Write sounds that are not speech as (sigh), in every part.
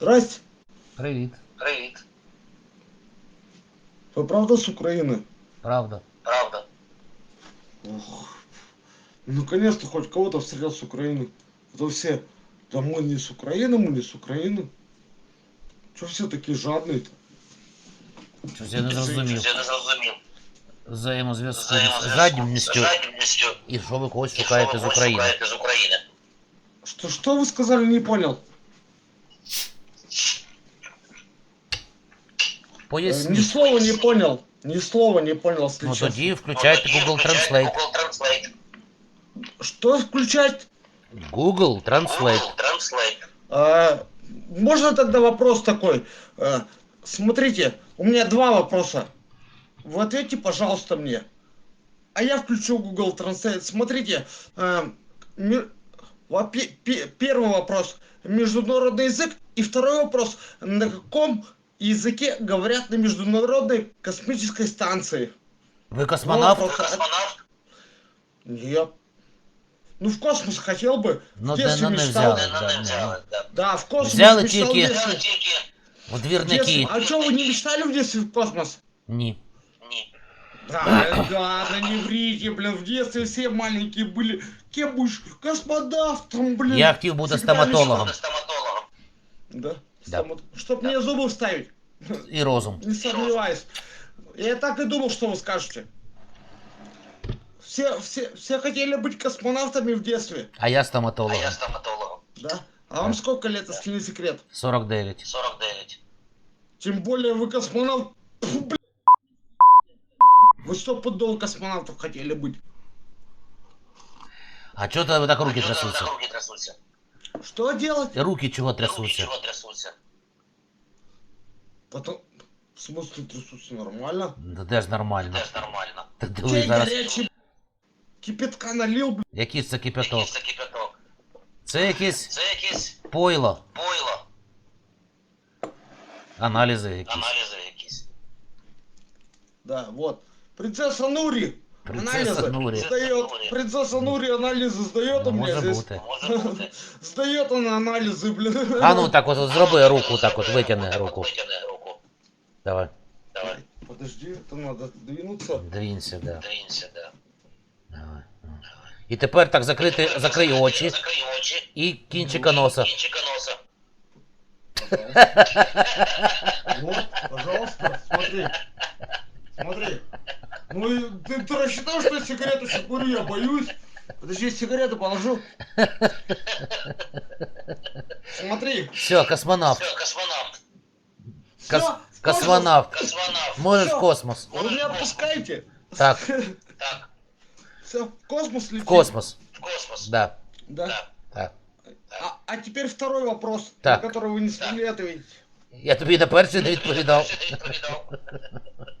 Здрасте. Привіт. Привіт. Вы правда с Украины? Правда. Правда. Ох. Наконец-то хоть кого-то встретил с Украины. А то все, да мы не с Украины, мы не с Украины. Че все такие жадные-то? Щось я не зрозумів. Я не зрозумів. Взаємозв'язку з Взаємозв'язку жадібністю. з жадібністю. І що ви когось І що шукаєте ви з когось України. шукаєте з України. Что, что вы сказали, не понял? ни Поясніть. слова не понял. Ни слова не понял, если Ну честно. тоді включайте Ну, тоді Google включайте Translate. Google Translate. Что включать? Google Translate. Google Translate. А, можно тогда вопрос такой? А, смотрите, у меня два вопроса. Вы ответьте, пожалуйста, мне. А я включу Google Translate. Смотрите, а, ми- во-пе- пе- первый вопрос международный язык и второй вопрос на каком языке говорят на международной космической станции? Ви космонавт? Ну, Ви космонавт? Нет. Ну в космос хотел бы. Ну, в де детстве ну, не мечтал. взяли. Не, да, не ні. взяли. да. Да, в космос Взяли мечтал тільки- в детстве. Взяли тільки... У В двірники. детстве. А что, вы не мечтали в детстве в космос? Ні. Ні. Да, да, да не врите, блин, в детстве все маленькие были. Кем будешь? Космонавтом, блин. Я хотів бути Всегда стоматологом. Буде стоматологом. Да? Да. Стомат- Чтоб мне зубы вставить. І розум. Не сомневаюсь. Я так и думал, что вы скажете. Все, все, все хотели быть космонавтами в детстве, А я А стоматологом. я стоматологом. да? А вам сколько лет, если не секрет? 49. 49. Тем более вы космонавт... Фу, блин. Вы стопудово космонавтов хотели быть. А чого тебе так руки А чого Что делать? Руки чого Руки трясуться? чого трясуться? Потом... В смысле трясутся нормально? Да де ж нормально. Теж нормально. Та диви Чай зараз. кипятка налил, блин. Який це кипяток? Якийсь це кипяток. Це якесь Це якесь пойло. пойло. Аналізи якісь. Аналізи якісь. Да, вот. Принцесса Нури. Принцесса анализы Нури. Сдает. Принцесса Нури анализы сдает Ну, у меня може здесь. бути. Може бути. (laughs) Сдает она анализы, блин. А ну так от зроби руку, так от витягни руку. Витягни руку. Давай. Давай. Подожди, это надо двинуться. Двінься, да. Двинься, да. Давай. ну. І тепер так закрити, закрий очі Закрий очі. і кінчика носа. Кінчика носа. Вот, пожалуйста, смотри. Смотри. Ну, и ты, ты рассчитал, что я сигарету сейчас курю, я боюсь. Подожди, сигарету положу. Смотри. Все, космонавт. Все, космонавт. Кос- космонавт. Космонавт. Можеш в Всё. космос. Вы меня отпускаете? Так, Так, Все, в космос летим. в космос. в космос. Да. Да. Да. Так. А, а теперь второй вопрос, Так. на который вы не смогли ответить. Я тобі на перший не відповідав. Що ти відповідав?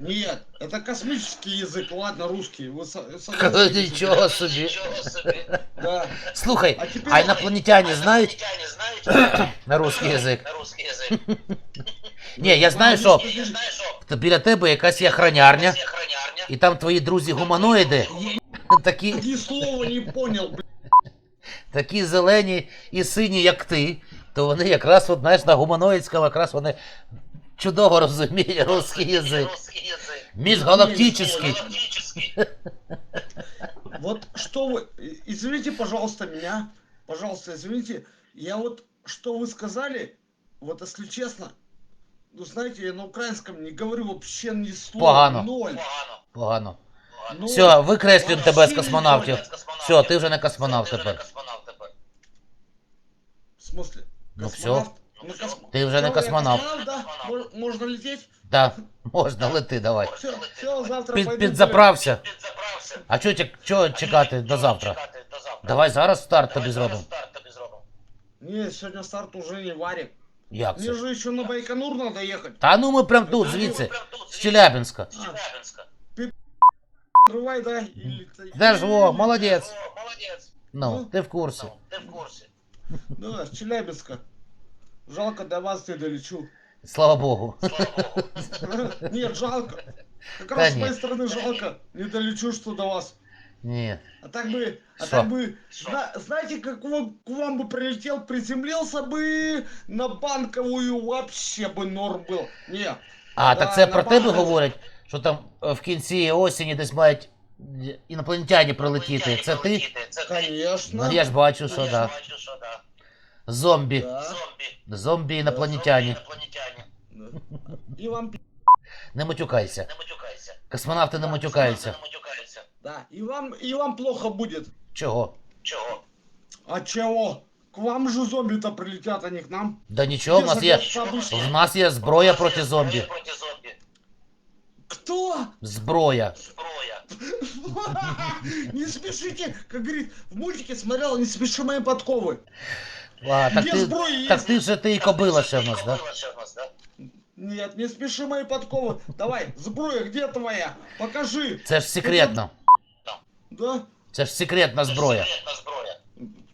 Нет, это космический язык, ладно, русский. Вы со- Кажу, согласитесь? Нічого собі. Нічого собі. Да. Слухай, А тепер- а інопланетяни знають Інопланетяни знають (clears throat) на русский язик? на русский язик. (clears throat) Ні, я знаю, що І я знаю, що т- біля тебе якась є хранярня, це хранярня. і там твої друзі гуманоїди, (clears throat) такі, Ни слова не понял, блин. такі зелені і сині, як ти, то вони якраз, от, знаєш, на гуманоїдському якраз вони чудово розуміють русский язик. Русский язик. Міжгалактичний. Галактичний. Вот что вы... и- Извините, пожалуйста, меня. Пожалуйста, извините. Я вот, что вы сказали, вот если честно, ну, знаете, я на украинском не говорю вообще ни слова. Погано. Ноль. Погано. Погано. Погано. Ноль. Все, викреслюємо тебе з Вообще космонавтів. Без космонавтів. Все, ти вже не космонавт Ти вже не тепер. космонавт тепер. В смысле? Ну Космонавт? Ну На всё. космо- Ти вже не Всё, я космонавт. да? Мож- Можно лететь? Так, (laughs) можна лети, давай. Все, все, завтра Під, пойду підзаправся. Підзаправся. А чого чек- чого чекати до завтра? Чекати до завтра. Давай зараз старт Давай тобі зараз зробимо. старт тобі зробимо. гулять. Не, сегодня старт уже не варит. Як Мне це? же еще на Байконур надо ехать. Та ну ми прям тут, А, звідси, ну, прям тут, з Челябинська. З Челябинська. Рывай, да? Или... Де ж во, молодець. О, молодець. Ну, ти в курсі. Ну, ти в курсі. Да, с Челябинска. Жалко, до вас не долечу. Слава Богу. Слава Богу. Нет, жалко. Как Да раз с нет. моей стороны жалко. Не долечу, что до вас. Ні. А так бы, а Шо? так бы, Шо? зна- знаете, как вам, к вам бы прилетел, приземлился бы на банковую, вообще бы норм был. Не, А, Да, так це на про тебе багато. говорять, що там е, в кінці осені десь мають е, інопланетяні прилетіти. Це ти? Конечно. Ну я ж бачу, Ну, що да. що да. Зомбі. Да, Зомбі. Інопланетяні. Інопланетяні. (laughs) вам, Не матюкайся. Космонавти не матюкаються. Да, и вам, и вам плохо будет. Чого? Чого? А чего? К вам же зомби-то прилетят, а не к нам. Да нічого, в нас є. В нас є зброя проти зомбі. Зброя проти зомбі. Кто? Зброя. Зброя. (laughs) Не смешите, как говорит, в мультике смотрел, не смеши мои подковы. А, так Є ти, зброя, є так ти ж ти і кобила ще в нас, да? Кобила ще в нас, да? Нет, не смеши мои подковы. Давай, сброя, где твоя? Покажи. Це ж секретно. Да? Це ж секретна Це ж зброя. Секретна зброя.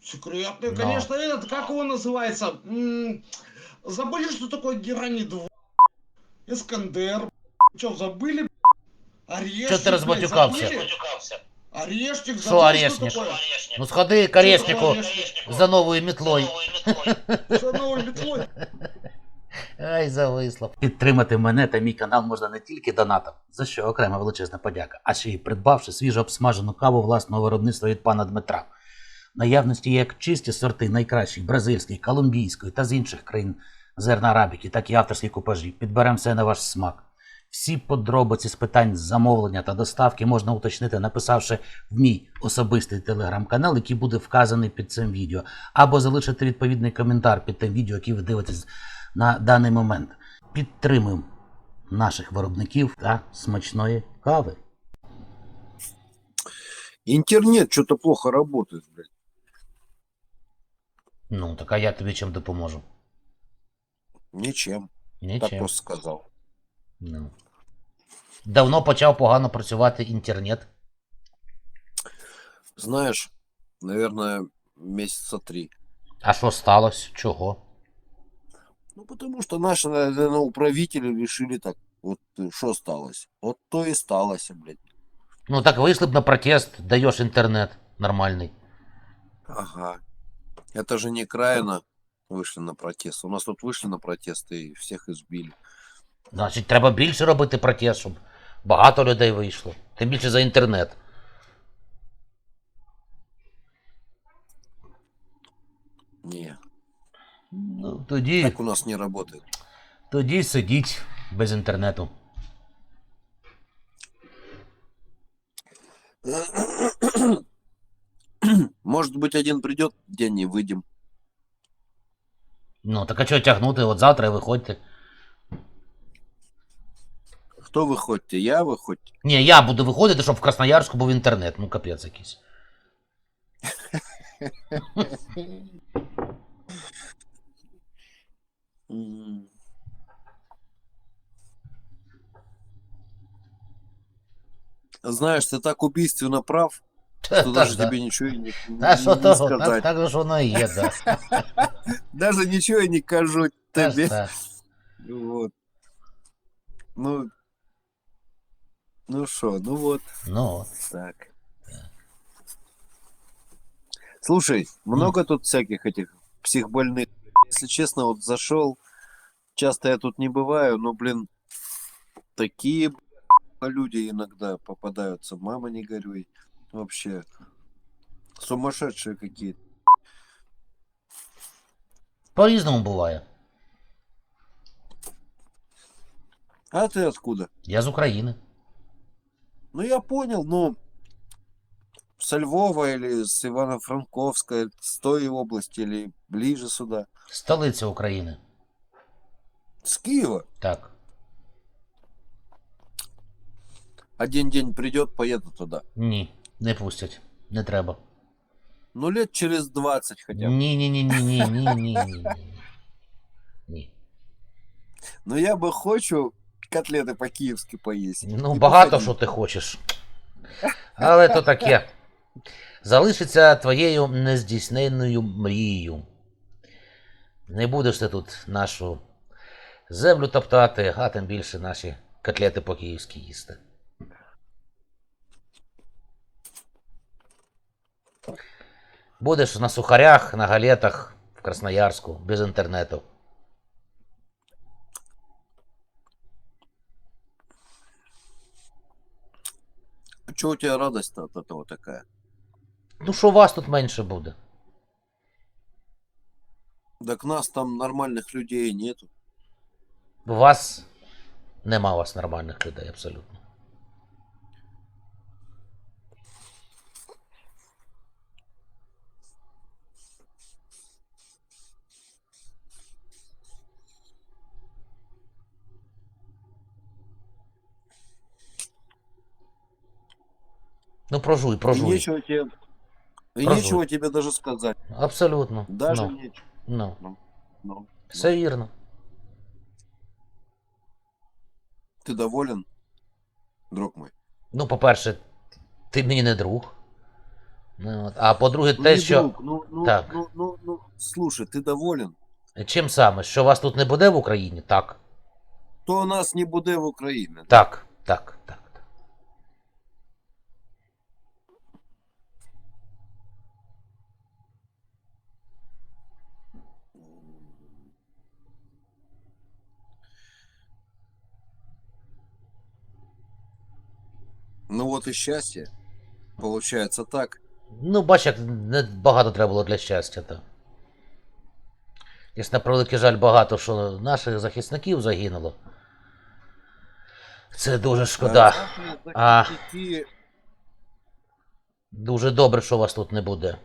Секретный, Но. конечно, этот, как его называется? М, Забыли, что такое геранит? Искандер. Че, забыли? Орешник. Чё ты блядь, разматюкался? забыли? Матюкався. Орешник, Шо забыли, орешник? Что такое? Орешник. Ну сходи к орешнику Орешнику. за новою мітлою. Новою мітлою. За новой метлой. (laughs) Ай, зависло. Підтримати мене та мій канал можна не тільки донатом, за що окрема величезна подяка, а ще й придбавши свіжо обсмажену каву власного виробництва від пана Дмитра. В наявності є як чисті сорти найкращих бразильської, колумбійської та з інших країн зерна арабіки, так і авторські купажі. Підберемо все на ваш смак. Всі подробиці з питань замовлення та доставки можна уточнити, написавши в мій особистий телеграм-канал, який буде вказаний під цим відео, або залишити відповідний коментар під тим відео, яке ви дивитесь на даний момент. Підтримуємо наших виробників та смачної кави. Интернет что-то плохо работает, блядь. Ну, так а я тобі чим допоможу? Ничем. Так Нічим. просто сказал. Ну. Давно почав погано працювати інтернет. Знаешь, наверное, месяца три. А що сталося? Чого? Ну, потому что наши, наверное, управители решили так. Вот э, что осталось? Вот то и сталося, блядь. Ну так вийшли б на протест, даєш інтернет нормальний. Ага. Это же не краина вышли на протест. У нас тут вышли на протест и всех избили. Значить, треба більше робити протест, щоб багато людей вийшло. Тим більше за інтернет. Не, Ну, тоді, так у нас не работает. тоді сидіть без інтернету. Может быть, один придет, день не выйдем. Ну, так а чого тягнути? От завтра і виходьте. Кто выходите? Я выходите? Ні, я буду виходити, щоб в Красноярську був інтернет. Ну, капець якийсь. М. Знаешь, ты так убийственно прав, (laughs) Та, что та, даже да. тебе ничего и не, Та що не того, так, сказать. так же ж воно і є, да. (laughs) Даже ничего я не кажу Та ж тебе. та. Вот. Ну, ну что, ну вот Ну, так. Слушай, много тут всяких этих психбольных. Если честно, вот зашел, часто я тут не бываю, но, блин, такие б***ь, люди иногда попадаются. Мама, не горюй. Вообще, сумасшедшие какие-то. по-різному буває. А ты откуда? Я з України. Ну, я понял, ну, со Львова или с Ивано-Франковска, или с той области, или ближе сюда. Столиця України. С Киева. Так. Один день придет, поеду туда. Ні, не пустять. Не треба. Ну, лет через 20 хотя бы. Ні, ні, ні, ні, ні, ні, ні, ні. Ні. (laughs) Но я бы хочу котлеты по-киевски поесть. Ну, И багато походить. що ти хочеш. Але то таке. Залишиться твоєю нездійсненною мрією. Не будеш ти тут нашу землю топтати, а тим більше наші котлети по-київськи їсти. Будеш на сухарях, на галетах в Красноярську, без інтернету. Что у тебя радость-то от этого такая? Ну, що вас тут менше буде? Так нас там нормальных людей нету. У вас нема у вас нормальних людей, абсолютно. Ну, прожуй, И прожуй. нечего тебе... И Прожуй. нечего тебе даже сказать. Абсолютно. Даже ну, нечего. ну. Ну, Все вірно. Ты доволен, друг мой? Ну, по-перше, ти мені не друг. Ну, от. А по-друге, Ну, те, не що. друг, ну, ну, Так. ну, ну, ну, слушай, ты доволен? Чим саме? Що вас тут не буде в Україні? Так. То у нас не буде в Україні. Так, так, так. так. Ну вот и счастье. Получается так. Ну, бач, як не багато треба було для щастя. То. Якщо на превеликий жаль, багато що наших захисників загинуло. Це дуже шкода. А. Дуже добре, що вас тут не буде.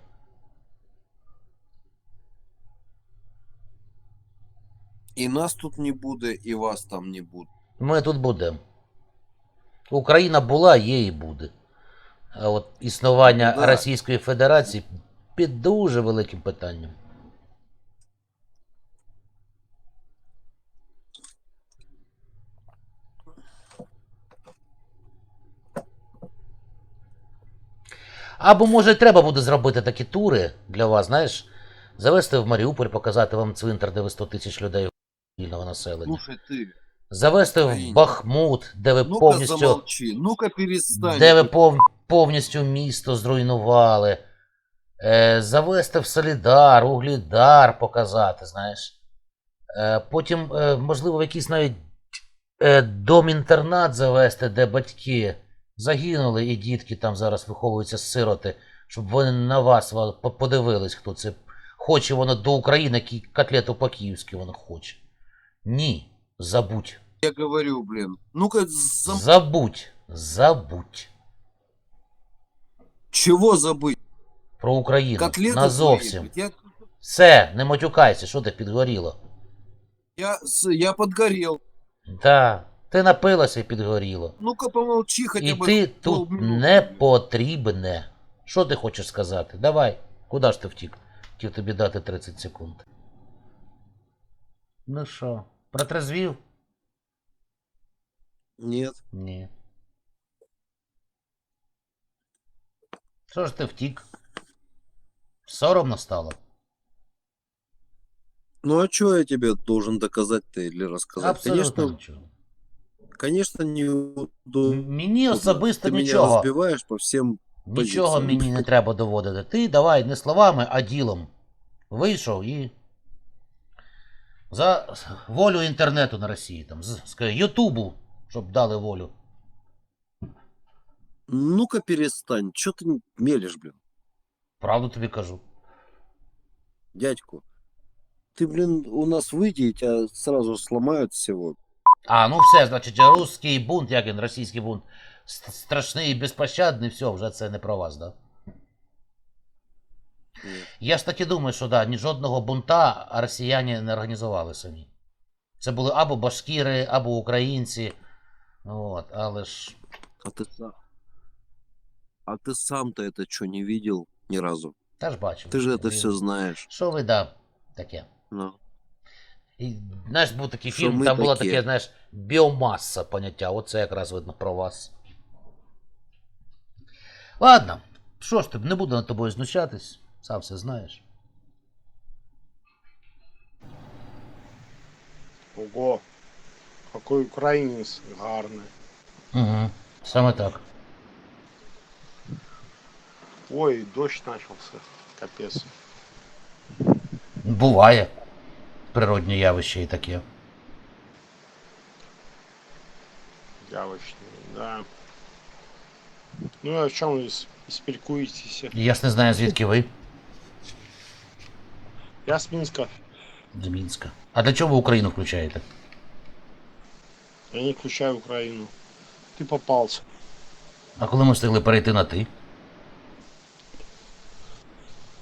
І нас тут не буде, і вас там не буде. Ми тут будемо. Україна була, є і буде. А от існування Да. Російської Федерації під дуже великим питанням. Або може треба буде зробити такі тури для вас, знаєш, завести в Маріуполь, показати вам цвинтар, де ви 100 тисяч людей вільного населення. Слушай ты, Завести в Бахмут, де ви ну-ка повністю, замолчи, ну-ка перестань. де ви пов, повністю місто зруйнували. Е, завести в Солідар, Углідар показати, знаєш. Е, потім, е, можливо, в якийсь навіть е, дом-інтернат завести, де батьки загинули, і дітки там зараз виховуються сироти, щоб вони на вас ва- по- подивились, хто це. Хоче воно до України, кі- котлету по-київськи воно хоче. Ні, забудь. Я говорю, блин. Ну-ка, зам... Забудь, забудь чего забыть? про Україну. Котлету Назовсім. твою, Я, Все, не матюкайся, що ти підгоріло. я, с- я подгорел. Так, ти напилася і підгоріло. Ну-ка помолчи хотя І бы ти тут полминуты. не потрібне. Що ти хочеш сказати? Давай, куди ж ти втік? Хотів тобі дати 30 секунд. Ну що, Протрезвів? Нет. Ні. Що ж ти втік? Соромно стало? Ну а что я тебе должен доказать-то или рассказать? Абсолютно Конечно, нічого. конечно, не М- Мені Ты особисто меня нічого. разбиваешь по всем Нічого позиціям. мені не треба доводити. Ти давай не словами, а ділом. Вийшов і. За волю інтернету на Росії, там, з, з Ютубу, щоб дали волю. Ну-ка перестань. Что ты мелешь, блин, Правду тобі кажу. дядьку? Ты, блин, у нас выйди, и тебя сразу сломают всего. А, ну все, значить, русський бунт, як він, російський бунт, ст- страшний і безпощадний, все, вже це не про вас, да? Нет. Я ж таки думаю, що да, ні жодного бунта росіяни не організували самі. Це були або башкіри, або українці. От, але ж. А ты сам... А ты сам-то это что, не видел ни разу? Та ж бачив. Ты же это Він- все знаешь. Що ви да, таке? Ну. І, знаєш, був такий Що фільм, ми там було такі? таке, знаєш, біомаса поняття. Оце якраз видно про вас. Ладно, що ж ти, не буду над тобою знущатись, сам все знаєш. Ого, какой українець гарний. Угу. Саме так. Ой, дождь начался. Капец. Буває. Природні явище і таке. Явочный, да. Ну а в чем вы с- спелькуетесь? Я ж не знаю, звідки ви. Я с Минска. З Мінська. А для чого ви Україну включаєте? Я не включаю Украину. Ты попался. А коли ми встигли перейти на ти?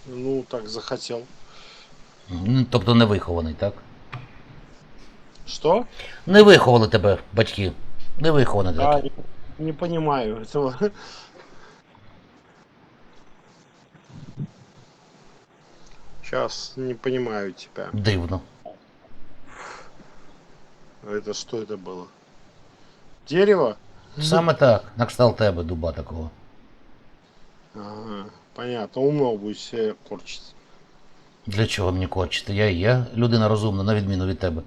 Ну, так захотел. Ну, Тобто не вихований, так? Что? Не виховали тебе, батьки. Не вихований А, не, не понимаю Сейчас не понимаю тебя. Дивно. Это что это было? Дерево? Саме так, на кшталт тебе дуба такого. Ага, понятно. Умно будет себе корчить. Для чого мені корчити? Я і я людина розумна, на відміну від тебе.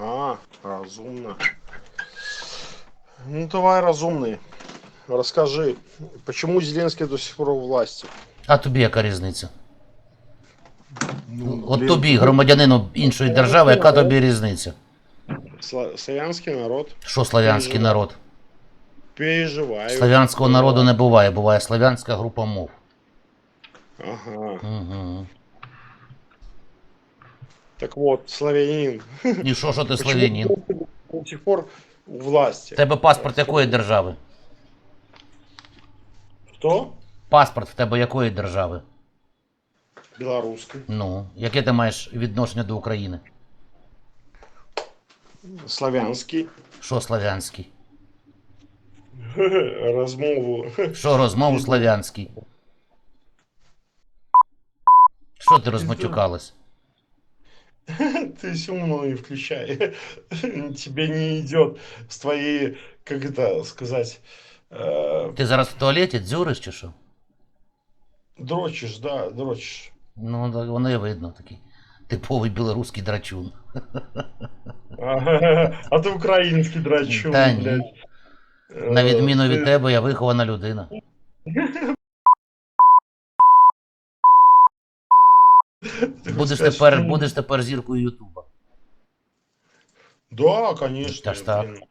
А, разумно. Ну давай разумный. Расскажи, почему Зеленский до сих пор у власти? А тобі яка різниця? Ну, От блин, тобі, громадянину іншої держави, яка тобі різниця? сла- Славянский народ Що славянський народ? переживает. Славянського народу не буває, буває славянська група мов. Ага. Угу. Так вот, славянин. І що, що ти славянин? До сих пор у власти. В тебе паспорт якої держави? Кто? Паспорт в тебе якої держави? Белорусский. Ну, яке ти маєш відношення до України? Славянский. Що славянський? (laughs) Размову. (laughs) Що розмову славянський? Що ти розматюкалась? Ты сумно не включай. (laughs) Тебе не идет с твоей, как это сказать, э, Ти зараз в туалеті дзюриш чи що? дрочишь, да, дрочишь. Ну, так воно і видно такий. Типовий білоруський драчун. А ты украинский драчун, Та ні. блядь. На Э, відміну від ты- тебе, я вихована людина. ты Будеш хочешь тепер, сказать, будеш тепер зіркою Ютуба. Да, конечно. Так что так. блин.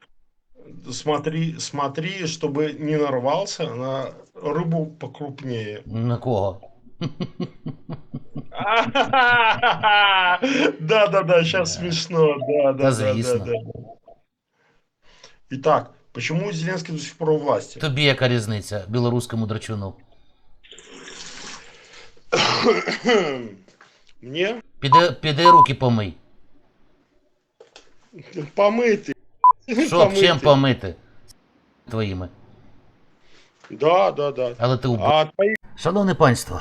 Смотри, смотри, чтобы не нарвался на рыбу покрупнее. На кого? (laughs) Да, да, да, сейчас смешно, да, да, Да, да, да, звісно. да. Итак, почему Зеленский до сих пор у власти? Тобі яка різниця білоруському драчуну? Мне Піди, піди руки помий. помытый. Щоб чим помити? Твоїми. Да, да, да. Але ти убив. А Шановне панство,